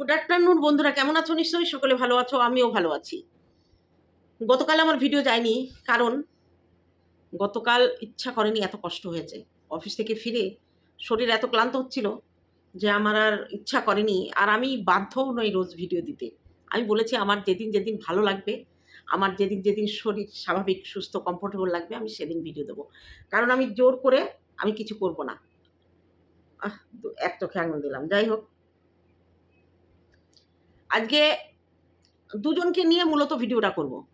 Good afternoon বন্ধুরা কেমন আছো? নিশ্চয়ই সকলে ভালো আছো, আমিও ভালো আছি। গতকাল আমার ভিডিও যায়নি, কারণ গতকাল ইচ্ছা করেনি, এত কষ্ট হয়েছে। অফিস থেকে ফিরে শরীর এত ক্লান্ত হচ্ছিল যে আমার আর ইচ্ছা করেনি, আর আমি বাধ্যও নই রোজ ভিডিও দিতে। আমি বলেছি, আমার যেদিন যেদিন ভালো লাগবে, আমার যেদিন যেদিন শরীর স্বাভাবিক, সুস্থ কমফোর্টেবল লাগবে, আমি সেদিন ভিডিও দেবো। কারণ আমি জোর করে আমি কিছু করব না। এক চোখে আঙুল দিলাম। যাই হোক আজকে দুজনকে নিয়ে মূলত ভিডিওটা করব।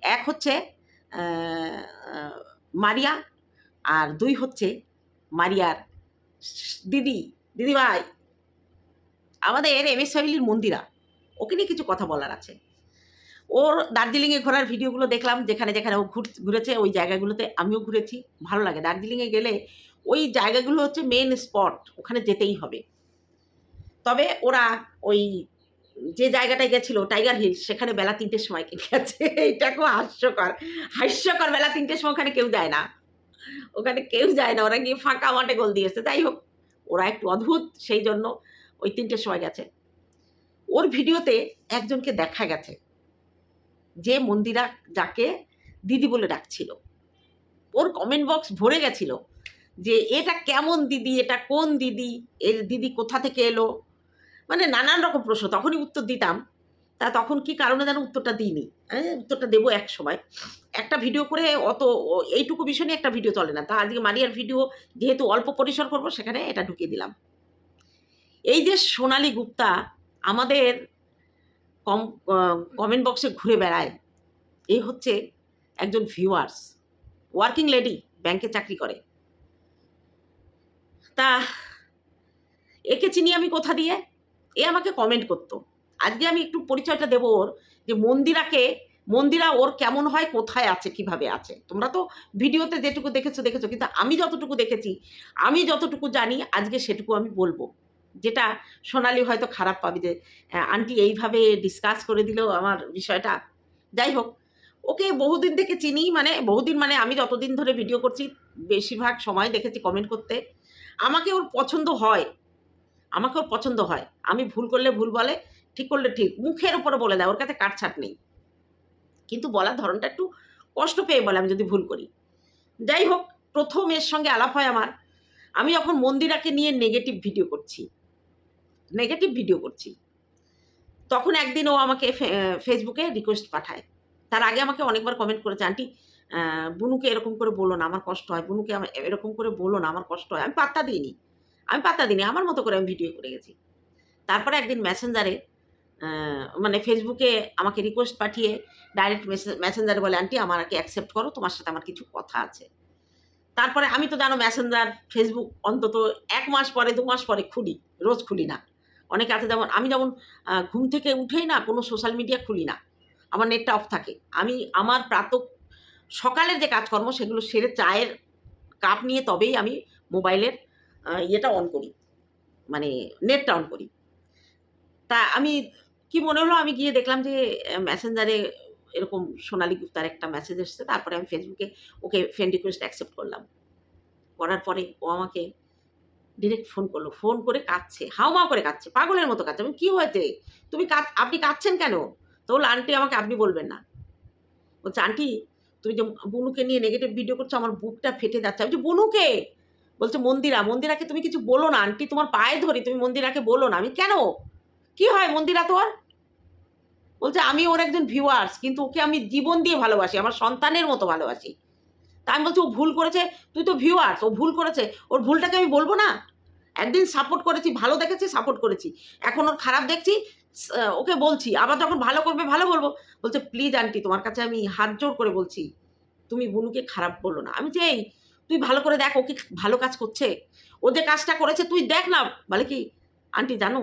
এক হচ্ছে মারিয়া আর দুই হচ্ছে মারিয়ার দিদি, দিদিভাই। আমাদের এম এস ফ্যামিলির মন্দিরা, ওকে নিয়ে কিছু কথা বলার আছে। ওর দার্জিলিংয়ে ঘোরার ভিডিওগুলো দেখলাম, যেখানে যেখানে ও ঘুর- ঘুরেছে, ওই জায়গাগুলোতে আমিও ঘুরেছি, ভালো লাগে। দার্জিলিংয়ে গেলে ওই জায়গাগুলো হচ্ছে মেন স্পট ওখানে যেতেই হবে। তবে ওরা ওই যে জায়গাটায় গেছিল টাইগার হিল সেখানে বেলা তিনটের সময় গেছে? এটা খুব হাস্যকর। হাস্যকর বেলা তিনটের সময় ওখানে কেউ যায় না। ওখানে কেউ যায় না। ওরা গিয়ে ফাঁকা মাঠে গোল দিয়েছে যাই হোক, ওরা একটু অদ্ভুত, সেই জন্য ওই তিনটের সময় গেছে। ওর ভিডিওতে একজনকে দেখা গেছে, যে মন্দিরা যাকে দিদি বলে ডাকছিল। ওর কমেন্ট বক্স ভরে গেছিল যে, এটা কেমন দিদি? এটা কোন দিদি? এর দিদি কোথা থেকে এলো? মানে নানান রকম প্রশ্ন, তখনই উত্তর দিতাম। তা তখন কি কারণে যেন উত্তরটা দিইনি? হ্যাঁ উত্তরটা দেবো এক সময়। একটা ভিডিও করে অত এইটুকু বিষয় নিয়ে একটা ভিডিও চলে না। তা আজকে মারিয়ার ভিডিও যেহেতু অল্প পরিসর করব, সেখানে এটা ঢুকিয়ে দিলাম। এই যে সোনালী গুপ্তা আমাদের কম কমেন্ট বক্সে ঘুরে বেড়ায় এই হচ্ছে একজন ভিউয়ার্স ওয়ার্কিং লেডি ব্যাংকে চাকরি করে। তা, একে চিনি আমি কোথা দিয়ে? এ আমাকে কমেন্ট করতো। আজকে আমি একটু পরিচয়টা দেবো ওর, যে মন্দিরাকে, মন্দিরা ওর কেমন হয়, কোথায় আছে, কীভাবে আছে। তোমরা তো ভিডিওতে যেটুকু দেখেছ দেখেছ। কিন্তু আমি যতটুকু দেখেছি, আমি যতটুকু জানি, আজকে সেটুকু আমি বলব। যেটা সোনালি হয়তো খারাপ পাবে যে আন্টি এইভাবে ডিসকাস করে দিল আমার বিষয়টা। যাই হোক, ওকে বহুদিন থেকে চিনি মানে বহুদিন মানে আমি যতদিন ধরে ভিডিও করছি, বেশিরভাগ সময় দেখেছি কমেন্ট করতে। আমাকে ওর পছন্দ হয় আমাকে ওর পছন্দ হয়। আমি ভুল করলে ভুল বলে, ঠিক করলে ঠিক। মুখের উপরে বলে দেয়, ওর কাছে কাটছাট নেই। কিন্তু বলার ধরনটা একটু কষ্ট পেয়ে বলে আমি যদি ভুল করি। যাই হোক, প্রথম এর সঙ্গে আলাপ হয় আমার। আমি যখন মন্দিরাকে নিয়ে নেগেটিভ ভিডিও করছি। নেগেটিভ ভিডিও করছি। তখন একদিন ও আমাকে ফেসবুকে রিকোয়েস্ট পাঠায়। তার আগে আমাকে অনেকবার কমেন্ট করেছে, আন্টি বুনুকে এরকম করে বলো না, আমার কষ্ট হয়। বুনুকে এরকম করে বলো না, আমার কষ্ট হয়। আমি পাত্তা দিইনি। আমি পাত্তা দিইনি, আমার মতো করে আমি ভিডিও করে গেছি। তারপরে একদিন মেসেঞ্জারে মানে ফেসবুকে আমাকে রিকোয়েস্ট পাঠিয়ে ডাইরেক্ট মেসেঞ্জারে বলে আন্টি আমাকে অ্যাকসেপ্ট করো, তোমার সাথে আমার কিছু কথা আছে। তারপরে আমি তো জানো মেসেঞ্জার ফেসবুক অন্তত এক মাস পরে, দু মাস পরে খুলি, রোজ খুলি না। অনেকে আছে যেমন, আমি যেমন ঘুম থেকে উঠেই না কোনো সোশ্যাল মিডিয়া খুলি না, আমার নেটটা অফ থাকে। আমি, আমার প্রাত সকালের যে কাজকর্ম, সেগুলো সেরে চায়ের কাপ নিয়ে তবেই আমি মোবাইলের ইয়েটা অন করি। মানে নেটটা অন করি। তা আমি কি মনে হলো আমি গিয়ে দেখলাম যে মেসেঞ্জারে এরকম সোনালী গুপ্তার একটা মেসেজ এসেছে তারপরে আমি ফেসবুকে ওকে ফ্রেন্ড রিকোয়েস্ট অ্যাকসেপ্ট করলাম। করার পরে ও আমাকে ডিরেক্ট ফোন করল। ফোন করে কাঁদছে হাউমাউ করে কাঁদছে পাগলের মতো কাঁদছে। আমি কী হয়েছে? তুমি কাঁদ আপনি কাঁদছেন কেন? তো বলল আন্টি আমাকে আপনি বলবেন না। বলছে আন্টি তুমি যে বুনুকে নিয়ে নেগেটিভ ভিডিও করছ আমার বুকটা ফেটে যাচ্ছে। আমি বলছি, বুনুকে? বলছে, মন্দিরা, মন্দিরাকে তুমি কিছু বলো না, আন্টি তোমার পায়ে ধরি, তুমি মন্দিরাকে বলো না। আমি, কেন? কি হয় মন্দিরা তোর বলছে, আমি ওর একজন ভিউয়ার্স কিন্তু ওকে আমি জীবন দিয়ে ভালোবাসি, আমার সন্তানের মতো ভালোবাসি। তা আমি বলছি, ও ভুল করেছে, তুই তো ভিউয়ার্স ও ভুল করেছে, ওর ভুলটাকে আমি বলব না? একদিন সাপোর্ট করেছি, ভালো দেখেছি সাপোর্ট করেছি। এখন ওর খারাপ দেখছি ওকে বলছি, আবার যখন ভালো করবে, ভালো বলব। বলছে প্লিজ আন্টি, তোমার কাছে আমি হাত জোর করে বলছি, তুমি বুনুকে খারাপ বলল না। আমি যে এই তুই ভালো করে দেখ, ও কি ভালো কাজ করছে? ও যে কাজটা করেছে, তুই দেখ না। বলে কি, আন্টি, জানো,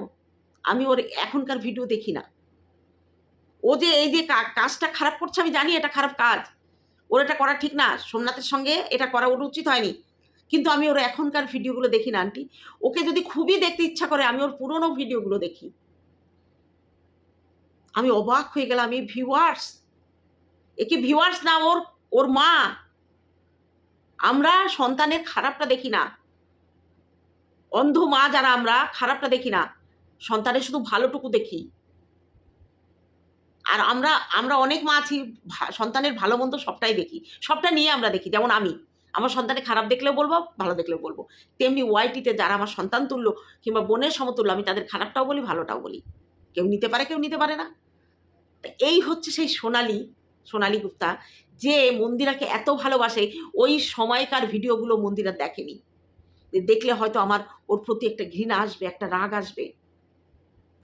আমি ওর এখনকার ভিডিও দেখি না। ও যে এই যে কাজটা খারাপ করছে, আমি জানি এটা খারাপ কাজ। ওর এটা করা ঠিক না। সোমনাথের সঙ্গে এটা করা ওর উচিত হয়নি। কিন্তু আমি ওর এখনকার ভিডিওগুলো দেখি না, আন্টি। ওকে যদি খুবই দেখতে ইচ্ছা করে, আমি ওর পুরনো ভিডিওগুলো দেখি। আমি অবাক হয়ে গেলাম, এই ভিউয়ার্স এ কি ভিউয়ার্স না, ওর ওর মা। আমরা সন্তানের খারাপটা দেখি না। অন্ধ মা যারা আমরা, খারাপটা দেখি না। সন্তানের শুধু ভালোটুকু দেখি। আর আমরা আমরা অনেক মা আছি সন্তানের ভালো মন্দ সবটাই দেখি। সবটা নিয়ে আমরা দেখি, যেমন আমি। আমার সন্তানে খারাপ দেখলেও বলব, ভালো দেখলেও বলব। তেমনি ওয়াইটিতে যারা আমার সন্তান তুল্য কিংবা বোনের সমতুল্য, আমি তাদের খারাপটাও বলি, ভালোটাও বলি। কেউ নিতে পারে, কেউ নিতে পারে না। এই হচ্ছে সেই সোনালি সোনালি গুপ্তা। যে মন্দিরাকে এত ভালোবাসে, ওই সময়কার ভিডিওগুলো মন্দিরা দেখেনি। দেখলে হয়তো আমার ওর প্রতি একটা ঘৃণা আসবে, একটা রাগ আসবে।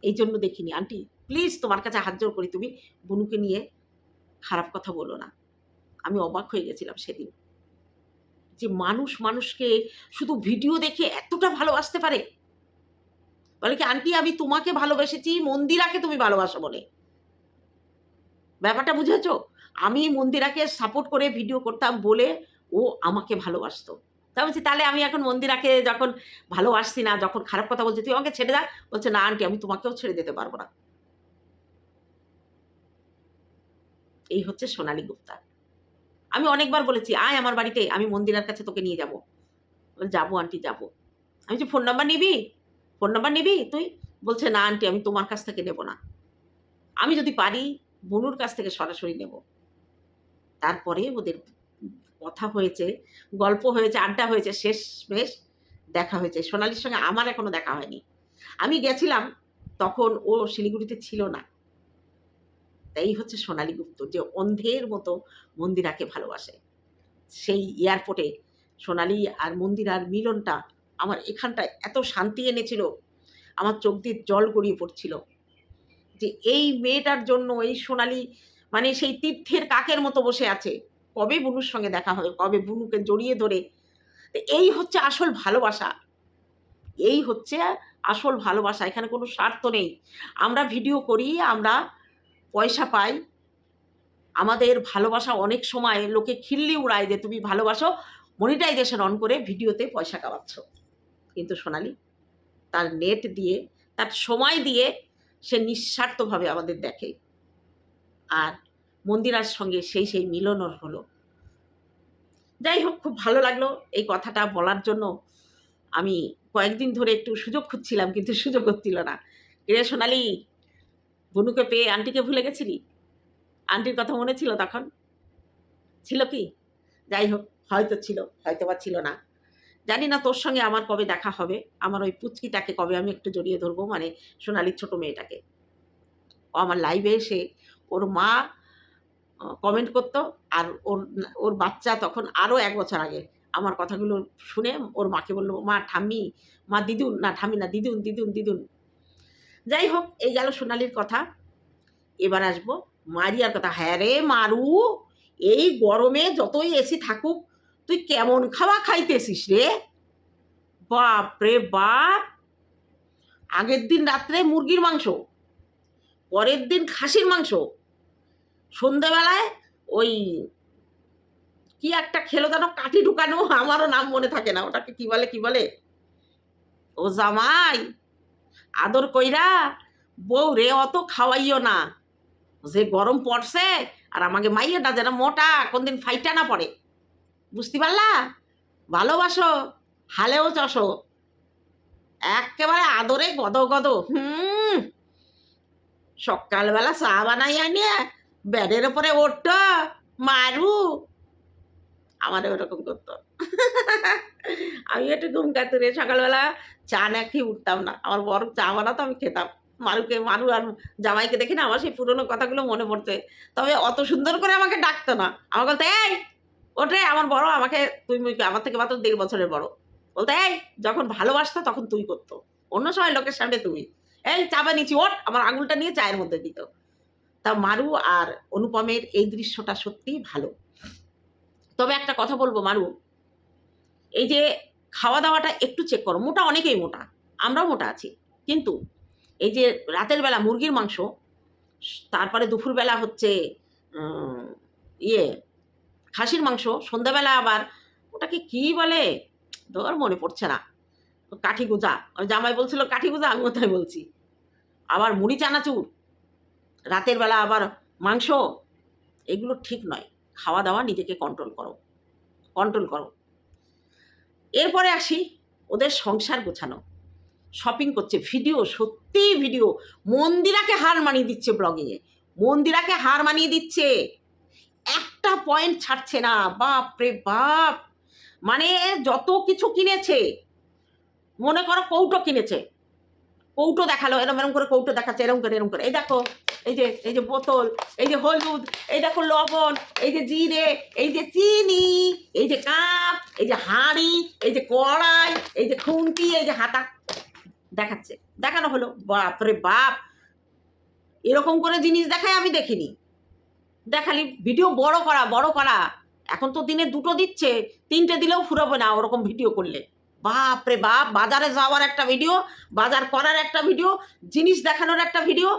এই জন্য দেখিনি। আন্টি প্লিজ তোমার কাছে হাত জোর করি। তুমি বনুকে নিয়ে খারাপ কথা বলো না। আমি অবাক হয়ে গেছিলাম সেদিন। যে মানুষ মানুষকে শুধু ভিডিও দেখে এতটা ভালোবাসতে পারে? বলে কি, আন্টি, আমি তোমাকে ভালোবেসেছি, মন্দিরাকে তুমি ভালোবাসো বলে? ব্যাপারটা বুঝেছ? আমি মন্দিরাকে সাপোর্ট করে ভিডিও করতাম বলে ও আমাকে ভালোবাসতো। তা বলছি, তাহলে আমি এখন মন্দিরাকে যখন ভালোবাসছি না, যখন খারাপ কথা বলছি, তুই আমাকে ছেড়ে দা। বলছে, না আন্টি, আমি তোমাকেও ছেড়ে দিতে পারব না। এই হচ্ছে সোনালী গুপ্তা। আমি অনেকবার বলেছি, আয় আমার বাড়িতে, আমি মন্দিরার কাছে তোকে নিয়ে যাব। যাব আন্টি, যাব। আমি যে ফোন নাম্বার নিবি? ফোন নাম্বার নিবি তুই? বলছে, না আন্টি, আমি তোমার কাছ থেকে নেব না। আমি যদি পারি, বনুর কাছ থেকে সরাসরি নেব। তারপরে ওদের কথা হয়েছে, গল্প হয়েছে, আড্ডা হয়েছে, শেষ, বেশ দেখা হয়েছে। সোনালির সঙ্গে আমার এখনও দেখা হয়নি। আমি গেছিলাম, তখন ও শিলিগুড়িতে ছিল না। তাই হচ্ছে সোনালী গুপ্ত যে অন্ধের মতো মন্দিরাকে ভালোবাসে। সেই এয়ারপোর্টে সোনালি আর মন্দিরার মিলনটা আমার এখানটায় এত শান্তি এনেছিল, আমার চোখ দিয়ে জল গড়িয়ে পড়ছিল যে এই মেয়েটার জন্য, এই সোনালি মানে সেই তীর্থের কাকের মতো বসে আছে। কবে বুনুর সঙ্গে দেখা হবে? কবে বুনুকে জড়িয়ে ধরে? তো এই হচ্ছে আসল ভালোবাসা। এই হচ্ছে আসল ভালোবাসা। এখানে কোনো স্বার্থ নেই। আমরা ভিডিও করি, আমরা পয়সা পাই। আমাদের ভালোবাসা অনেক সময় লোকে খিল্লি উড়ায় যে, তুমি ভালোবাসো মনিটাইজেশন অন করে ভিডিওতে পয়সা কামাচ্ছ। কিন্তু সোনালি, তার নেট দিয়ে, তার সময় দিয়ে সে নিঃস্বার্থভাবে আমাদের দেখে। আর মন্দিরার সঙ্গে সেই সেই মিলনও হলো। যাই হোক, খুব ভালো লাগল এই কথাটা বলার জন্য। আমি কয়েকদিন ধরে একটু সুযোগ খুঁজছিলাম, কিন্তু সুযোগ হচ্ছিল না। রে সোনালি, বনুকে পেয়ে আন্টিকে ভুলে গেছিলি? আন্টির কথা মনে ছিল তখন? ছিল কি? যাই হোক, হয়তো ছিল হয়তো বা ছিল না। জানি না তোর সঙ্গে আমার কবে দেখা হবে। আমার ওই পুচকিটাকে কবে আমি একটু জড়িয়ে ধরবো মানে সোনালির ছোট মেয়েটাকে। ও আমার লাইভে এসে ওর মা কমেন্ট করতো আর ওর ওর বাচ্চা তখন আরও এক বছর আগে আমার কথাগুলো শুনে ওর মাকে বলল, মা, ঠাম্মি, মা দিদুন, না ঠাম্মি না, দিদুন দিদুন দিদুন। যাই হোক, এই গেল সোনালির কথা। এবার আসব মারিয়ার কথা। হ্যাঁ রে মারু, এই গরমে যতই এসি থাকুক, তুই কেমন খাওয়া খাইতেছিস রে? বাপ রে বাপ, আগের দিন রাত্রে মুরগির মাংস পরের দিন খাসির মাংস। সন্ধেবেলায় ওই কি একটা খেলো যেন, কাঠি ঢুকানো, আমারও নাম মনে থাকে না, ওটাকে কি বলে কি বলে? ও জামাই, আদর কইরা, বউ রে, অত খাওয়াইও না। যে গরম পড়ছে, আর আমাকে মাইয়াটা যেন মোটা, কোনদিন ফাইটা না পড়ে। বুঝতে পারলা? ভালোবাসো, হালেও চসো একেবারে আদরে গদ গদ হুম। সকালবেলা চা বানাই আনিয়ে বেডের ওপরে ওঠ, মারু। আমারও ওরকম করতো। আমি একটু ঘুম কাতুরে, সকালবেলা চা না খেয়ে উঠতাম না। আমার বড় চা বানাতো, আমি খেতাম। মারুকে, মারু আর জামাইকে দেখি না, আমার সেই পুরোনো কথাগুলো মনে পড়তে তবে অত সুন্দর করে আমাকে ডাকতো না। আমাকে বলতো, এই, ওঠে, আমার বড়, আমাকে তুই আমার থেকে মাত্র দেড় বছরের বড়। বলতো, এই, যখন ভালোবাসতো, তখন তুই করতো। অন্য সময় লোকের সামনে তুমি এই চা বানিয়েছি ওট আমার আঙুলটা নিয়ে চায়ের মধ্যে দিত। তা মারু আর অনুপমের এই দৃশ্যটা সত্যিই ভালো। তবে একটা কথা বলব মারু। এই যে খাওয়া দাওয়াটা একটু চেক করো, মোটা অনেকেই মোটা, আমরাও মোটা আছি। কিন্তু এই যে রাতের বেলা মুরগির মাংস, তারপরে দুপুরবেলা হচ্ছে ইয়ে খাসির মাংস, সন্ধ্যাবেলা আবার ওটাকে কি বলে? তোর মনে পড়ছে না। কাঠি গুজা। জামাই বলছিল, কাঠি গুজা, আমিও তাই বলছি। আবার মুড়ি, চানাচুর, রাতের বেলা আবার মাংস, এগুলো ঠিক নয়। খাওয়া দাওয়া নিজেকে কন্ট্রোল করো কন্ট্রোল করো। এরপরে আসি ওদের সংসার গোছানো। শপিং করছে ভিডিও সত্যি ভিডিও মন্দিরাকে হার মানিয়ে দিচ্ছে ব্লগিংয়ে মন্দিরাকে হার মানিয়ে দিচ্ছে। একটা পয়েন্ট ছাড়ছে না। বাপ রে বাপ! মানে যত কিছু কিনেছে, মনে করো কৌটো কিনেছে কৌটো দেখাল, এরম এরম করে কৌটো দেখাচ্ছে, এরম করে এরম করে। এই দেখো, এই যে এই যে বোতল, এই যে হলুদ, এই দেখো লবণ, এই যে জিরে, এই যে চিনি, এই যে কাপ, এই যে হাঁড়ি, এই যে কড়াই, এই যে খুন্তি, এই যে হাতা। দেখাচ্ছে। দেখানো হলো। বাপরে বাপ! এরকম করে জিনিস দেখায় আমি দেখিনি। দেখালি, ভিডিও বড় করা বড় করা। এখন তো দিনে দুটো দিচ্ছে, তিনটে দিলেও ফুরাবে না ওরকম ভিডিও করলে। বাপ রে বাপ, বাজারে যাওয়ার একটা ভিডিও বাজার করার একটা ভিডিও জিনিস দেখানোর একটা ভিডিও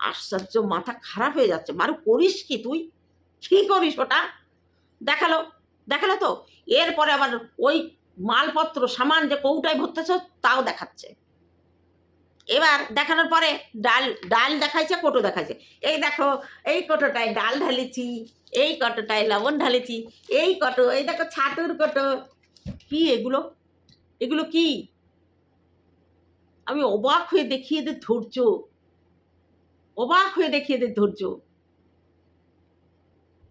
আশ্চর্য, মাথা খারাপ হয়ে যাচ্ছে। মারু করিস কি তুই? কি করিস ওটা? দেখাল দেখাল তো? এরপরে আবার ওই মালপত্র, সামান যে কৌটায় ভরতেছ, তাও দেখাচ্ছে। এবার দেখানোর পরে ডাল ডাল দেখাইছে, কোটো দেখাইছে। এই দেখো, এই কোটোটায় ডাল ঢালেছি, এই কটোটায় লবণ ঢালেছি, এই কটো, এই দেখো ছাতুর কটো। কি এগুলো? এগুলো কি? আমি অবাক হয়ে দেখিয়ে এদের ধৈর্য। অবাক হয়ে দেখিয়ে এদের ধৈর্য।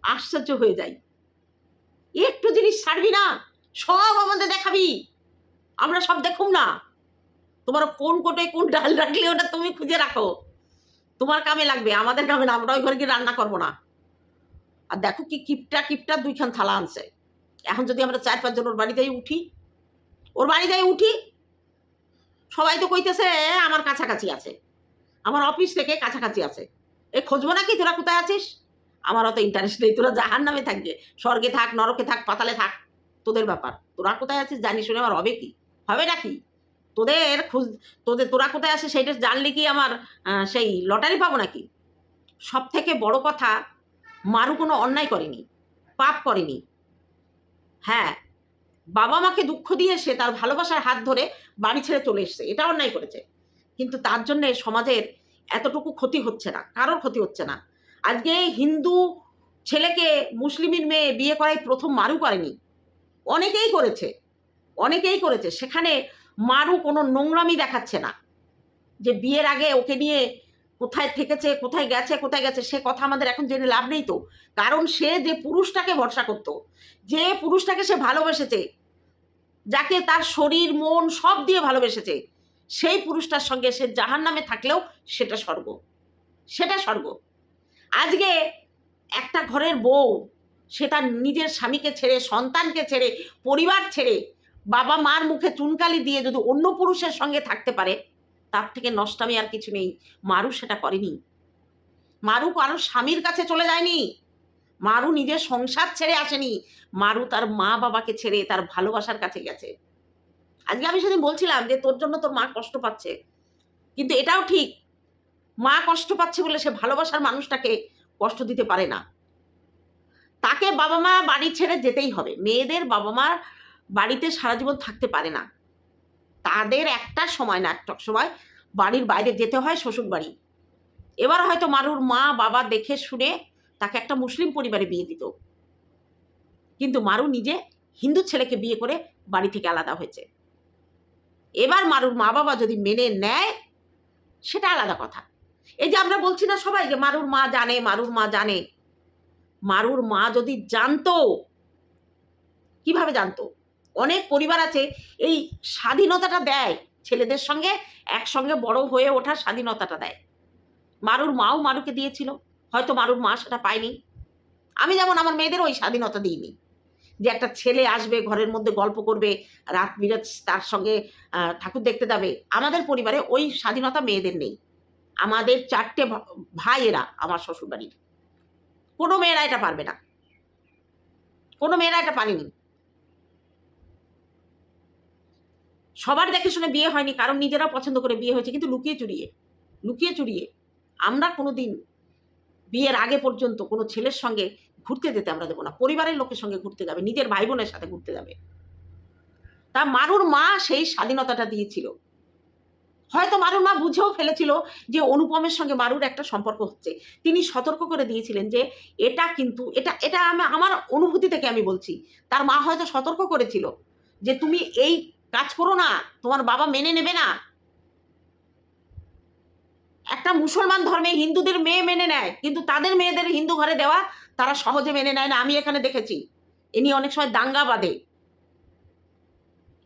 আশ্চর্য হয়ে যাই। একটু জিনিস ছাড়বি না, সব আমাদের দেখাবি। আমরা সব দেখুম না। তোমার কোন কোটায় কোন ডাল রাখলে ওটা তুমি খুঁজে রাখো। তোমার কামে লাগবে, আমাদের কামে না, আমরা ওই ঘরে গিয়ে রান্না করব না। আর দেখো কি কিপটা কিপটা দুইখান থালা আনছে। এখন যদি আমরা চার পাঁচজন ওর বাড়িতেই উঠি, ওর বাড়িতেই উঠি, সবাই তো কইতেছে আমার কাছাকাছি আছে। আমার অফিস থেকে কাছাকাছি আছে। এ, খুঁজবো নাকি? তোরা কোথায় আছিস? আমার অত ইন্টারেস্ট নেই, তোরা জাহান নামে থাকবে। স্বর্গে থাক, নরকে থাক, পাতালে থাক, তোদের ব্যাপার। তোরা কোথায় আছিস জানি শুনে আমার হবে কি? হবে নাকি? তোদের খুঁজ, তোদের, তোরা কোথায় আছিস সেইটা জানলে কি আমার সেই লটারি পাবো নাকি? সব থেকে বড় কথা, মারু কোনো অন্যায় করেনি, পাপ করেনি। হ্যাঁ বাবা মাকে দুঃখ দিয়ে সে তার ভালোবাসার হাত ধরে বাড়ি ছেড়ে চলে এসছে, এটা অন্যায় করেছে। কিন্তু তার জন্যে সমাজের এতটুকু ক্ষতি হচ্ছে না, কারোর ক্ষতি হচ্ছে না। আজকে হিন্দু ছেলেকে মুসলিমের মেয়ে বিয়ে করাই প্রথম মারু করেনি। অনেকেই করেছে অনেকেই করেছে। সেখানে মারু কোনো নোংরামি দেখাচ্ছে না। যে বিয়ের আগে ওকে নিয়ে কোথায় থেকেছে, কোথায় গেছে কোথায় গেছে, সে কথা আমাদের এখন জেনে লাভ নেই তো। কারণ সে যে পুরুষটাকে ভরসা করতো, যে পুরুষটাকে সে ভালোবেসেছে, যাকে তার শরীর, মন সব দিয়ে ভালোবেসেছে, সেই পুরুষটার সঙ্গে সে জাহান নামে থাকলেও সেটা স্বর্গ। সেটা স্বর্গ। আজকে একটা ঘরের বউ, সে তার নিজের স্বামীকে ছেড়ে, সন্তানকে ছেড়ে, পরিবার ছেড়ে বাবা মার মুখে চুনকালি দিয়ে যদি অন্য পুরুষের সঙ্গে থাকতে পারে তার থেকে নষ্টামি আর কিছু নেই। মারু সেটা করেনি। মারু কারোর স্বামীর কাছে চলে যায়নি। মারু নিজের সংসার ছেড়ে আসেনি। মারু তার মা বাবাকে ছেড়ে তার ভালোবাসার কাছে গেছে। আজকে আমি সেদিন বলছিলাম যে, তোর জন্য তোর মা কষ্ট পাচ্ছে। কিন্তু এটাও ঠিক। মা কষ্ট পাচ্ছে বলে সে ভালোবাসার মানুষটাকে কষ্ট দিতে পারে না। তাকে বাবা মা বাড়ি ছেড়ে যেতেই হবে। মেয়েদের বাবা মা বাড়িতে সারা জীবন থাকতে পারে না। তাদের একটা সময় না, একটা সময় বাড়ির বাইরে যেতে হয় শ্বশুর বাড়ি। এবার হয়তো মারুর মা, বাবা দেখে শুনে তাকে একটা মুসলিম পরিবারে বিয়ে দিত। কিন্তু মারু নিজে হিন্দু ছেলেকে বিয়ে করে বাড়ি থেকে আলাদা হয়েছে। এবার মারুর মা বাবা যদি মেনে নেয়, সেটা আলাদা কথা। এই যে আমরা বলছি না সবাই যে মারুর মা জানে, মারুর মা জানে। মারুর মা যদি জানতো, কীভাবে জানতো? অনেক পরিবার আছে, এই স্বাধীনতাটা দেয় ছেলেদের সঙ্গে, একসঙ্গে বড় হয়ে ওঠার স্বাধীনতাটা দেয়। মারুর মাও মারুকে দিয়েছিল, হয়তো মারুর মা সেটা পায়নি। আমি যেমন আমার মেয়েদের ওই স্বাধীনতা দিইনি, যে একটা ছেলে আসবে, ঘরের মধ্যে গল্প করবে, রাত বিরাত তার সঙ্গে ঠাকুর দেখতে যাবে, আমাদের পরিবারে ওই স্বাধীনতা মেয়েদের নেই। আমাদের চারটে ভাই এরা, আমার শ্বশুরবাড়ির। কোনো মেয়েরা এটা পারবে না। কোনো মেয়েরা এটা পারেনি। সবার দেখে শুনে বিয়ে হয়নি, কারণ নিজেরা পছন্দ করে বিয়ে হয়েছে, কিন্তু লুকিয়ে চুরিয়ে লুকিয়ে চুরিয়ে আমরা কোনো দিন বিয়ের আগে পর্যন্ত কোনো ছেলের সঙ্গে ঘুরতে যেতে আমরা দেবো না, পরিবারের লোকের সঙ্গে ঘুরতে যাবে, নিজের ভাই বোনের সাথে ঘুরতে যাবে। তা মারুর মা সেই স্বাধীনতাটা দিয়েছিল। হয়তো মারুর মা বুঝেও ফেলেছিল যে অনুপমের সঙ্গে মারুর একটা সম্পর্ক হচ্ছে। তিনি সতর্ক করে দিয়েছিলেন যে এটা কিন্তু, এটা এটা আমি, আমার অনুভূতি থেকে আমি বলছি, তার মা হয়তো সতর্ক করেছিল যে তুমি এই কাজ করো না, তোমার বাবা মেনে নেবে না। একটা মুসলমান ধর্মে হিন্দুদের মেয়ে মেনে নেয়, কিন্তু তাদের মেয়েদের হিন্দু ঘরে দেওয়া তারা সহজে মেনে নেয় না, আমি এখানে দেখেছি। এ নিয়ে অনেক সময় দাঙ্গা বাঁধে।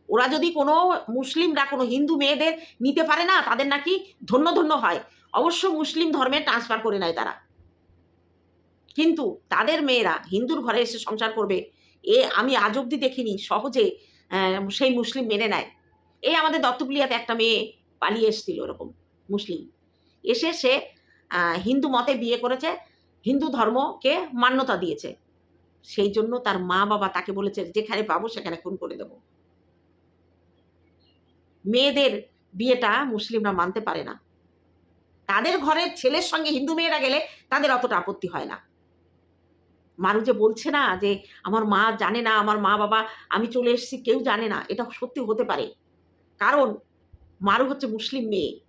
ওরা যদি কোনো মুসলিমরা, কোনো হিন্দু মেয়েদের নিতে পারে না, তাদের নাকি ধন্য ধন্য হয়। অবশ্য মুসলিম ধর্মে ট্রান্সফার করে নেয় তারা। কিন্তু তাদের মেয়েরা হিন্দুর ঘরে এসে সংসার করবে, এ আমি আজ অব্দি দেখিনি, সহজে সেই মুসলিম মেনে নেয়। এই আমাদের দত্তপুলিয়াতে একটা মেয়ে পালিয়ে এসেছিল এরকম মুসলিম। এসে সে হিন্দু মতে বিয়ে করেছে, হিন্দু ধর্মকে মান্যতা দিয়েছে। সেই জন্য তার মা বাবা তাকে বলেছে, যেখানে পাবো সেখানে খুন করে দেব। মেয়েদের বিয়েটা মুসলিমরা মানতে পারে না। তাদের ঘরের ছেলের সঙ্গে হিন্দু মেয়েরা গেলে তাদের অতটা আপত্তি হয় না। মারু যে বলছে না যে আমার মা জানে না, আমার মা বাবা, আমি চলে এসেছি, কেউ জানে না। এটা সত্যি হতে পারে। কারণ মারু হচ্ছে মুসলিম মেয়ে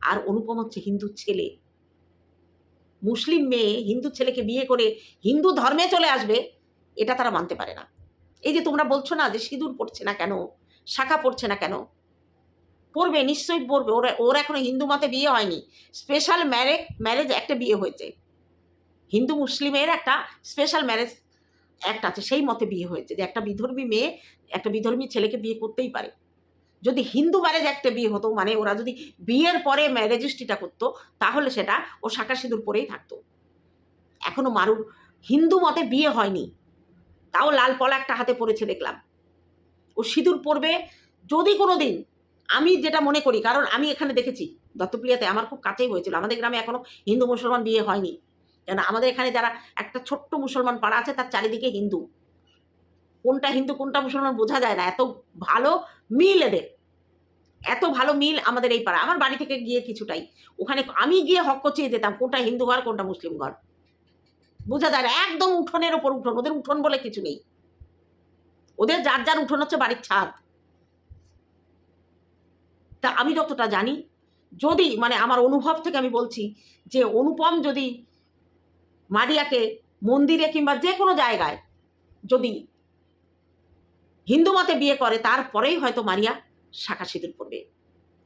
আর অনুপম হচ্ছে হিন্দু ছেলে। মুসলিম মেয়ে হিন্দু ছেলেকে বিয়ে করে হিন্দু ধর্মে চলে আসবে, এটা তারা মানতে পারে না। এই যে তোমরা বলছো না যে সিঁদুর পড়ছে না কেন? শাখা পড়ছে না কেন? পড়বে, নিশ্চয়ই পড়বে। ওরা, ওর এখনও হিন্দু মতে বিয়ে হয়নি। স্পেশাল ম্যারেজ ম্যারেজ একটা বিয়ে হয়েছে। হিন্দু মুসলিমের একটা স্পেশাল ম্যারেজ একটা আছে, সেই মতে বিয়ে হয়েছে। যে একটা বিধর্মী মেয়ে, একটা বিধর্মী ছেলেকে বিয়ে করতেই পারে। যদি হিন্দু ম্যারেজ একটা বিয়ে হতো মানে ওরা যদি বিয়ের পরে রেজিস্ট্রিটা করতো, তাহলে সেটা ও শাখা সিঁদুর পরেই থাকতো। এখনও মারুর হিন্দু মতে বিয়ে হয়নি। তাও লাল পলা একটা হাতে পড়েছে দেখলাম। ও সিঁদুর পরবে যদি কোনো দিন আমি যেটা মনে করি, কারণ আমি এখানে দেখেছি, দত্তপ্রিয়াতে আমার খুব কাছেই হয়েছিল। আমাদের গ্রামে এখনও হিন্দু মুসলমান বিয়ে হয়নি। কেন? আমাদের এখানে যারা একটা ছোট্ট মুসলমান পাড়া আছে, তার চারিদিকে হিন্দু। কোনটা হিন্দু, কোনটা মুসলমান বোঝা যায় না। এত ভালো মিল এদের। এত ভালো মিল আমাদের এই পাড়া আমার বাড়ি থেকে গিয়ে কিছুটাই। ওখানে আমি গিয়ে হক চেয়ে যেতাম কোনটা হিন্দু ঘর, কোনটা মুসলিম ঘর। বোঝা যায় না। একদম উঠোনের ওপর উঠোন। ওদের উঠোন বলে কিছু নেই। ওদের যার যার উঠোন হচ্ছে বাড়ির ছাদ। তা আমি যতটা জানি, যদি মানে আমার অনুভব থেকে আমি বলছি যে অনুপম যদি মারিয়াকে মন্দিরে কিংবা যে কোনো জায়গায় যদি হিন্দু মতে বিয়ে করে, তারপরেই হয়তো মারিয়া শাখা সিঁদুর পরবে।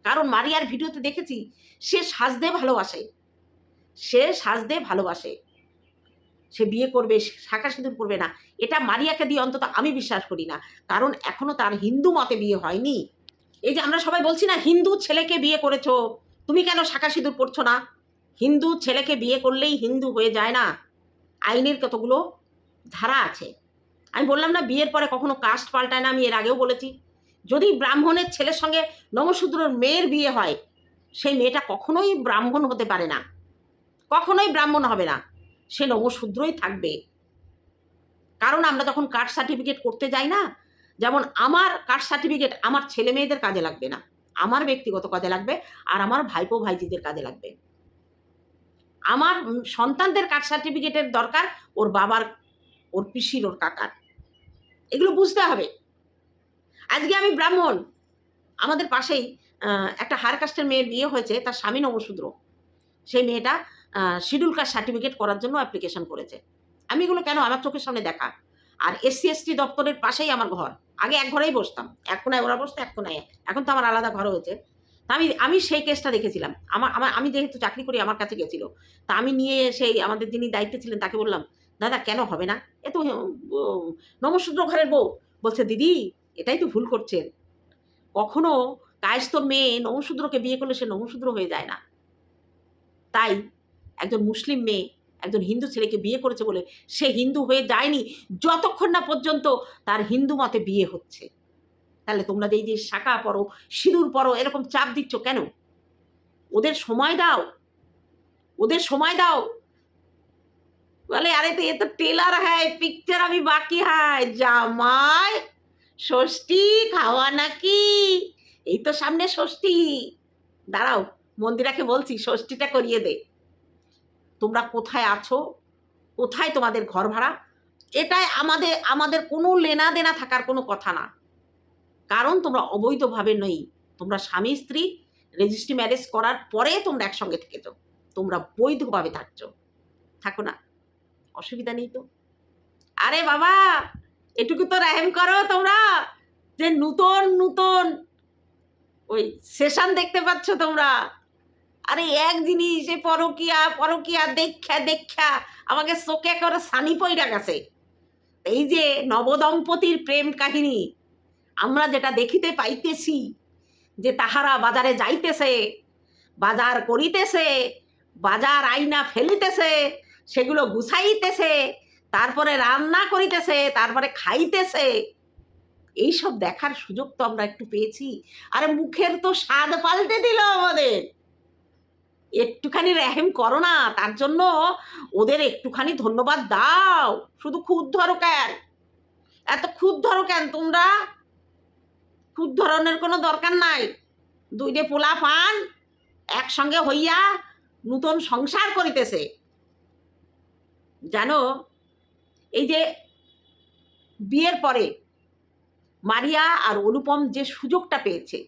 কারণ মারিয়ার ভিডিওতে দেখেছি, সে সাজতে ভালোবাসে। সে সাজতে ভালোবাসে। সে বিয়ে করবে শাখা সিঁদুর পরবে না। এটা মারিয়াকে দিয়ে অন্তত আমি বিশ্বাস করি না। কারণ এখনও তার হিন্দু মতে বিয়ে হয়নি। এই যে আমরা সবাই বলছি না, হিন্দু ছেলেকে বিয়ে করেছ, তুমি কেন শাখা সিঁদুর পড়ছো না? হিন্দু ছেলেকে বিয়ে করলেই হিন্দু হয়ে যায় না। আইনের কতগুলো ধারা আছে। আমি বললাম না, বিয়ের পরে কখনো কাস্ট পাল্টায় না, আমি এর আগেও বলেছি। যদি ব্রাহ্মণের ছেলের সঙ্গে নমশূদ্রর মেয়ের বিয়ে হয়, সেই মেয়েটা কখনোই ব্রাহ্মণ হতে পারে না। কখনোই ব্রাহ্মণ হবে না। সে নমশূদ্রই থাকবে। কারণ আমরা যখন কাস্ট সার্টিফিকেট করতে যাই না। যেমন আমার কাস্ট সার্টিফিকেট আমার ছেলে মেয়েদের কাজে লাগবে না। আমার ব্যক্তিগত কাজে লাগবে আর আমার ভাইপো ভাইজিদের কাজে লাগবে। আমার সন্তানদের কাস্ট সার্টিফিকেটের দরকার, ওর বাবার, ওর পিসির, ওর কাকার। এগুলো বুঝতে হবে। আজকে আমি ব্রাহ্মণ। আমাদের পাশেই একটা হায়ার কাস্টের মেয়ের বিয়ে হয়েছে, তার স্বামী নবশূদ্র সেই মেয়েটা শিডিউল কাস্ট সার্টিফিকেট করার জন্য অ্যাপ্লিকেশন করেছে। আমি এগুলো কেন আমার চোখের সামনে দেখা? আর এসসি, এসটি দপ্তরের পাশেই আমার ঘর। আগে এক ঘরেই বসতাম। এক কোনায় ওরা বসতো, এক কোনায় এখন তো আমার আলাদা ঘর হয়েছে। আমি আমি সেই কেসটা দেখেছিলাম। আমার আমার, আমি যেহেতু চাকরি করি, আমার কাছে গেছিল। তা আমি নিয়ে সেই আমাদের যিনি দায়িত্বে ছিলেন, তাকে বললাম, দাদা, কেন হবে না? এ তো নমশূদ্র ঘরের বউ। বলছে, দিদি, এটাই তো ভুল করছেন। কখনো কায়স্তর মেয়ে নমশূদ্রকে বিয়ে করলে সে নমশূদ্র হয়ে যায় না। তাই একজন মুসলিম মেয়ে, একজন হিন্দু ছেলেকে বিয়ে করেছে বলে সে হিন্দু হয়ে যায়নি, যতক্ষণ না পর্যন্ত তার হিন্দু মতে বিয়ে হচ্ছে। তাহলে তোমরা যে এই যে শাখা পরো সিঁদুর পরো এরকম চাপ দিচ্ছ কেন? ওদের সময় দাও। ওদের সময় দাও। বলে, আরে তো এ তো টেলার হ্যায় পিকচার আমি বাকি হায়। জামাই, ষষ্ঠী খাওয়া নাকি? এই তো সামনে ষষ্ঠী। দাঁড়াও, মন্দিরাকে বলছি, ষষ্ঠীটা করিয়ে দে। তোমরা কোথায় আছো? কোথায় তোমাদের ঘর ভাড়া? এটাই আমাদের আমাদের কোনো লেনা দেনা থাকার কোনো কথা না। কারণ তোমরা অবৈধভাবে নই। তোমরা স্বামী, স্ত্রী রেজিস্ট্রি ম্যারেজ করার পরে তোমরা একসঙ্গে থেকেছো তোমরা বৈধভাবে থাকছো। থাকো না। অসুবিধা নেই তো। আরে বাবা, এটুকু তো র্যাম করো তোমরা। যে নূতন নূতন, ওই সেশন দেখতে পাচ্ছ তোমরা। আরে এক জিনিস এ পরকিয়া পরকিয়া দেখা দেখা আমাকে চোখে করে সানি পইরা গেছে। এই যে নবদম্পতির প্রেম কাহিনী। আমরা যেটা দেখিতে পাইতেছি যে তাহারা বাজারে যাইতেছে, বাজার করিতেছে, বাজার আইনা ফেলিতেছে, সেগুলো গুছাইতেছে, তারপরে রান্না করিতেছে, তারপরে খাইতেছে। এইসব দেখার সুযোগ তো আমরা একটু পেয়েছি। আরে মুখের তো স্বাদ পাল্টে দিল আমাদের। একটুখানি রেহেম করো না, তার জন্য ওদের একটুখানি ধন্যবাদ দাও। শুধু খুদ ধরো কেন? এত খুদ ধরো কেন তোমরা? খুদ ধরনের কোনো দরকার নাই। দুইটে পোলা পান, একসঙ্গে হইয়া নূতন সংসার করিতেছে। জানো, এই যে বিয়ের পরে মারিয়া আর অনুপম যে সুযোগটা পেয়েছে,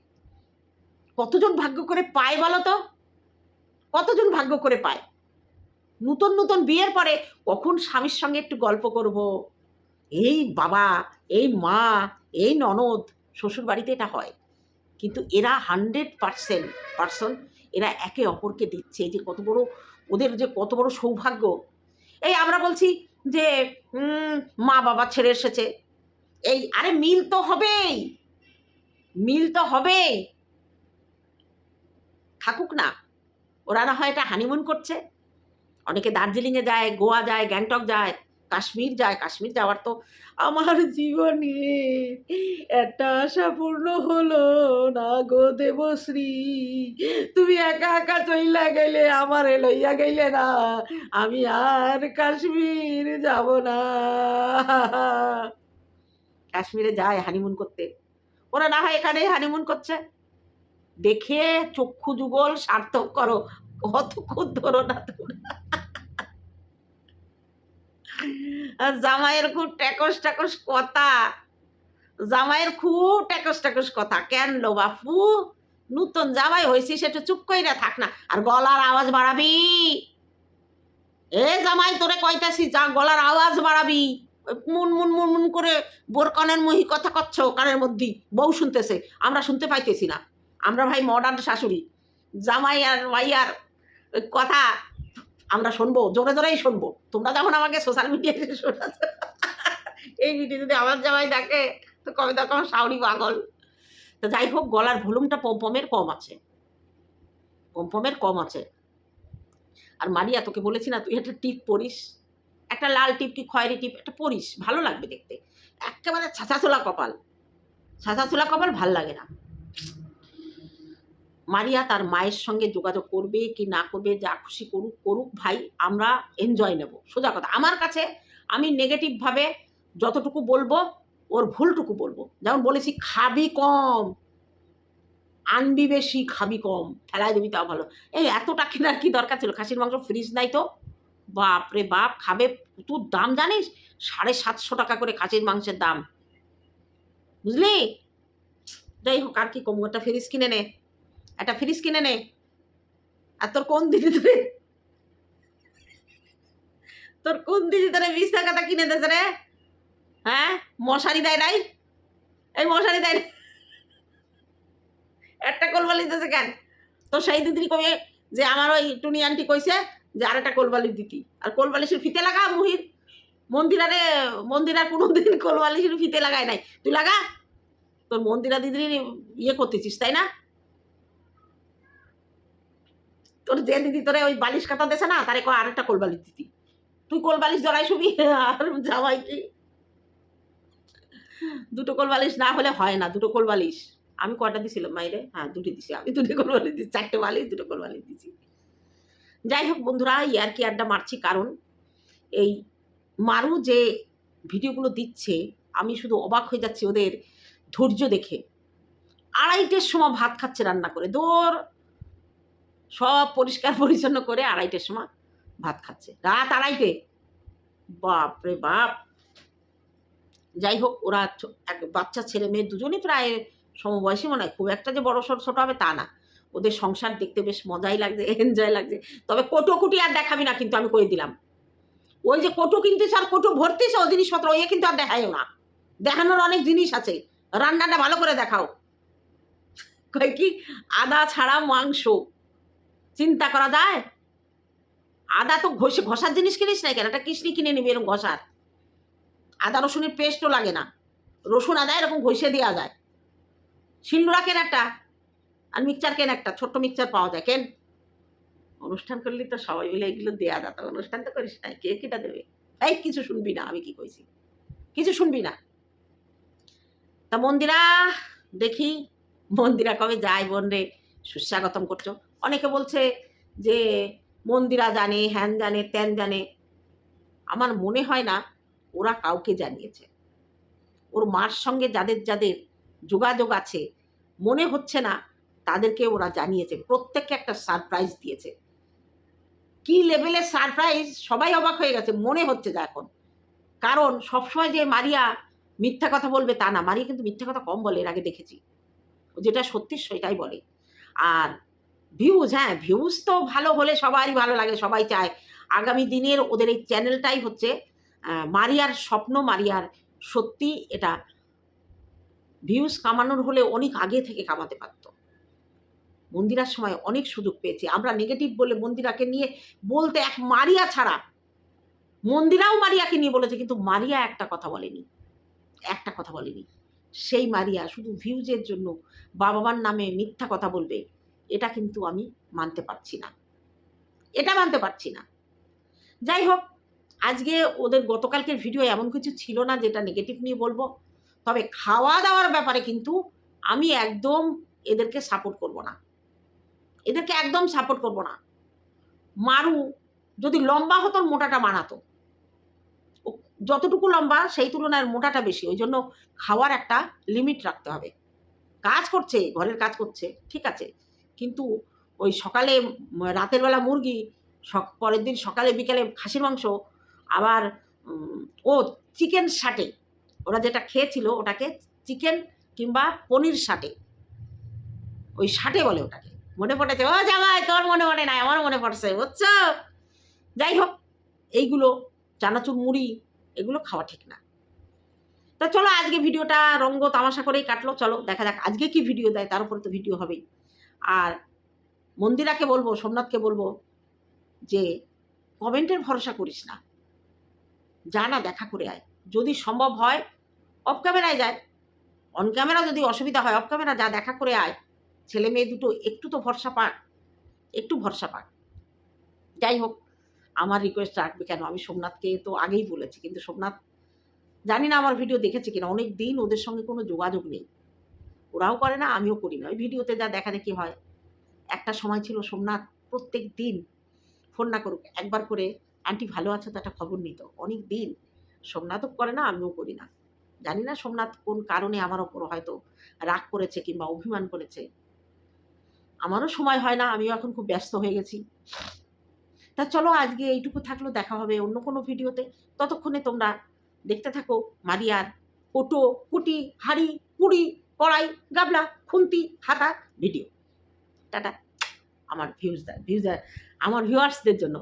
কতজন ভাগ্য করে পায় বলো তো? কতজন ভাগ্য করে পায়? নতুন নতুন বিয়ের পরে কখন স্বামীর সঙ্গে একটু গল্প করব? এই বাবা, এই মা, এই ননদ শ্বশুর বাড়িতে এটা হয়। কিন্তু এরা হান্ড্রেড পারসেন্ট পার্সন এরা একে অপরকে দিচ্ছে যে কত বড় ওদের যে কত বড় সৌভাগ্য। এই আমরা বলছি যে মা বাবা ছেড়ে এসেছে। এই, আরে মিল তো হবেই। মিল তো হবেই থাকুক না। ওরা না হয় এটা হানিমুন করছে। অনেকে দার্জিলিংয়ে যায়, গোয়া যায়, গ্যাংটক যায়। কাশ্মীর যায়, কাশ্মীর যাওয়ার তো আমার জীবনে একটা আশা পূর্ণ হলো না গো দেবশ্রী। তুমি একা একা চইলা গেলে, আমার লইয়া গেলে না, আমি আর কাশ্মীর যাব না। কাশ্মীরে যায় হানিমুন করতে। ওরা না হয় এখানেই হানিমুন করছে। দেখে চক্ষু যুগল সার্থক করো অতক্ষণ ধরো না তোমরা। জামাইয়ের খুব ট্যাকস ট্যাকস কথা। জামাইয়ের খুব ট্যাকস ট্যাকস কথা। কেন লো বাপু? নূতন জামাই হয়েছি সেটা চুপ কইরা থাক না। আর গলার আওয়াজ বাড়াবি। এ জামাই, তোরে কইতাছি, যা গলার আওয়াজ বাড়াবি। মুন মুন মুন মুন করে বোর কানের মহি কথা কচ্ছ কানের মধ্যে। বউ শুনতেছে, আমরা শুনতে পাইতেছি না। আমরা ভাই মডার্ন শাশুড়ি। জামাই আর ভাইয়ার কথা আমরা শুনব, জোরে জোরেই শুনব। তোমরা যখন আমাকে সোশ্যাল মিডিয়াতে শোনাচ্ছ, এই ভিডিও যদি আমার জামাই দেখে, তো কবে আমার শাউরি পাগল। তো যাই হোক, গলার ভলিউমটা পম্পমের কম আছে। পম্পমের কম আছে। আর মারিয়া, তোকে বলেছি না, তুই একটা টিপ পরিস। একটা লাল টিপ কি খয়েরি টিপ? একটা পরিস, ভালো লাগবে দেখতে। একেবারে ছাঁচাছোলা কপাল। ছাঁচাছোলা কপাল ভালো লাগে না। মারিয়া তার মায়ের সঙ্গে যোগাযোগ করবে কি না করবে, যা খুশি করুক করুক ভাই, আমরা এনজয় নেব। সোজা কথা, আমার কাছে আমি নেগেটিভভাবে যতটুকু বলব, ওর ভুলটুকু বলব। যেমন বলেছি, খাবি কম, আনবি বেশি, খাবি কম ফেলায় দিবি তাও ভালো। এই এতটা কেনার কি দরকার ছিল? খাসির মাংস ফ্রিজ নাই তো? বাপ রে বাপ, খাবে তুই দাম, জানিস? সাড়ে সাতশো টাকা করে খাসির মাংসের দাম। বুঝলি? যাই হোক, আর কি কম একটা ফ্রিজ কিনে নে। একটা ফ্রিজ কিনে নে। আর তোর কোন দিদি ধরে তোর কোন দিদি ধরে বিশ টাকাটা কিনে দেছে রে? হ্যাঁ? মশারি দেয় নাই? এই মশারি দেয়। একটা কোলবালি দিতেছে কেন? তো সেই দিদি কবে যে আমার ওই টুনি আন্টি কইছে যে আর একটা কোলবালি দিতি। আর কোলবালিশের ফিতে লাগা মুহির। মন্দিরারে মন্দিরার কোনো দিন কোলবালিশের ফিতে লাগায় নাই। তুই লাগা? তোর মন্দিরা দিদির ইয়ে করতেছিস, তাই না? তোর যে দিদি তোরে ওই বালিশ কাটা দেছে না, তারে কয় আরেকটা কোল বালিশ দিতি। তুই কোল বালিশ জড়াই শুবি আর যাওয়াই কি? দুটো কোল বালিশ না হলে হয় না, দুটো কোল বালিশ আমি কয়টা দিছিলাম মাইরে? হ্যাঁ দুটি দিছি। আমি দুটো কোল বালিশ দিচ্ছি চারটে বালিশ, দুটো কোল বালিশ দিছি। যাই হোক বন্ধুরা ইয়ার কি আড্ডা মারছি কারণ, এই মারু যে ভিডিওগুলো দিচ্ছে, আমি শুধু অবাক হয়ে যাচ্ছি ওদের ধৈর্য দেখে। আড়াইটের সময় ভাত খাচ্ছে রান্না করে। দৌড়! সব পরিষ্কার পরিচ্ছন্ন করে আড়াইটের সময় ভাত খাচ্ছে। রাত আড়াইটে। বাপ রে বাপ। যাই হোক, ওরা এক বাচ্চা, ছেলে, মেয়ে দুজনই প্রায় সমবয়সী মনে হয়। খুব একটা যে বড় সড় ছোট হবে তা না। ওদের সংসার দেখতে বেশ মজাই লাগছে এনজয় লাগছে। তবে কোটোকুটি আর দেখাবি না কিন্তু আমি করে দিলাম। ওই যে কোটো কিনতিস আর কোটো ভর্তিস ও জিনিসপত্র ওই কিন্তু আর দেখায়ও না। দেখানোর অনেক জিনিস আছে। রান্নাটা ভালো করে দেখাও। কয় কি? আদা ছাড়া মাংস। চিন্তা করা যায়? আদা তো ঘষে, ঘষার জিনিস কিনিস না কেন? একটা কিসনি কিনে নিবি এরকম ঘষার। আদা, রসুনের পেস্টও লাগে না। রসুন, আদা এরকম ঘষে দেওয়া যায়। শিলনোড়া কেন একটা? আর মিক্সচার কেন একটা? ছোট্ট মিক্সচার পাওয়া যায়। কেন? অনুষ্ঠান করলে তো সবাই মিলে এগুলো দেওয়া যেত অনুষ্ঠান তো করিস না কে কেটা দেবে? এই, কিছু শুনবি না, আমি কি কইছি? কিছু শুনবি না। তা মন্দিরা, দেখি মন্দিরা কবে যায় বোন রে? সুস্বাগতম করছ। অনেকে বলছে যে মন্দিরা জানে, হ্যান জানে, ত্যান জানে। আমার মনে হয় না ওরা কাউকে জানিয়েছে। ওর মার সঙ্গে যাদের যাদের যোগাযোগ আছে, মনে হচ্ছে না তাদেরকে ওরা জানিয়েছে। প্রত্যেককে একটা সারপ্রাইজ দিয়েছে। কি লেভেলের সারপ্রাইজ সবাই অবাক হয়ে গেছে, মনে হচ্ছে যা এখন। কারণ সবসময় যে মারিয়া মিথ্যা কথা বলবে তা না। মারিয়া কিন্তু মিথ্যা কথা কম বলে, এর আগে দেখেছি। যেটা সত্যি সেটাই বলে। আর ভিউজ হ্যাঁ ভিউজ তো ভালো হলে সবারই ভালো লাগে, সবাই চায়। আগামী দিনের ওদের এই চ্যানেলটাই হচ্ছে মারিয়ার স্বপ্ন, মারিয়ার সত্যি এটা। ভিউজ কামানোর হলে অনেক আগে থেকে কামাতে পারতো। মন্দিরার সময় অনেক সুযোগ পেয়েছি। আমরা নেগেটিভ বলে মন্দিরাকে নিয়ে বলতে এক মারিয়া ছাড়া, মন্দিরাও মারিয়াকে নিয়ে বলেছে, কিন্তু মারিয়া একটা কথা বলেনি। একটা কথা বলেনি। সেই মারিয়া শুধু ভিউজের জন্য বাবা মার নামে মিথ্যা কথা বলবে। এটা কিন্তু আমি মানতে পারছি না। এটা মানতে পারছি না। যাই হোক, আজকে ওদের গতকালকের ভিডিও এমন কিছু ছিল না যেটা নেগেটিভ নিয়ে বলব। তবে খাওয়া দাওয়ার ব্যাপারে কিন্তু আমি একদম এদেরকে সাপোর্ট করব না। এদেরকে একদম সাপোর্ট করব না। মারু যদি লম্বা হতো মোটাটা মানাতো যতটুকু লম্বা সেই তুলনায় মোটাটা বেশি। ওই জন্য খাওয়ার একটা লিমিট রাখতে হবে। কাজ করছে, ঘরের কাজ করছে, ঠিক আছে। কিন্তু ওই সকালে রাতের বেলা মুরগি পরের দিন সকালে বিকালে খাসির মাংস, আবার ও চিকেন সাটে। ওরা যেটা খেয়েছিল ওটাকে চিকেন কিংবা পনির সাটে। ওই সাটে বলে ওটাকে। মনে পড়েছে, ও জামাই, তোর মনে পড়ে নাই, আমার মনে পড়ছে, বুঝছ? যাই হোক, এইগুলো চানাচুর মুড়ি, এগুলো খাওয়া ঠিক না। তা চলো আজকে ভিডিওটা রঙ্গ তামাশা করেই কাটলো, চলো দেখা যাক আজকে কি ভিডিও দেয়, তার উপরে তো ভিডিও হবেই। আর মন্দিরাকে বলব, সোমনাথকে বলব যে কমেন্টের ভরসা করিস না। যা না দেখা করে আয়। যদি সম্ভব হয় অফ ক্যামেরায় যায়। অন ক্যামেরা যদি অসুবিধা হয় অফ ক্যামেরা যা দেখা করে আয়। ছেলে মেয়ে দুটো একটু তো ভরসা পাক, একটু ভরসা পাক। যাই হোক, আমার রিকোয়েস্ট রাখবে কেন? আমি সোমনাথকে তো আগেই বলেছি, কিন্তু সোমনাথ জানি না আমার ভিডিও দেখেছে কিনা। অনেক দিন ওদের সঙ্গে কোনো যোগাযোগ নেই। ওরাও করে না, আমিও করি না। ওই ভিডিওতে যা দেখা দেখি হয়। একটা সময় ছিল সোমনাথ প্রত্যেক দিন ফোন না করুক, একবার করে, আন্টি ভালো আছে? তো একটা খবর নিত। অনেক দিন সোমনাথও করে না, আমিও করি না। জানি না সোমনাথ কোন কারণে আমার ওপর হয়তো রাগ করেছে কিংবা অভিমান করেছে। আমারও সময় হয় না, আমিও এখন খুব ব্যস্ত হয়ে গেছি। তা চলো, আজকে এইটুকু থাকল, দেখা হবে অন্য কোনো ভিডিওতে। ততক্ষণে তোমরা দেখতে থাকো, মারিয়ার কোটো কুটি, হাড়ি, কুড়ি কড়াই গাবলা খুন্তি হাতা ভিডিও। টাটা। আমার ভিউজ ভিউজ আমার ভিউয়ার্সদের জন্য।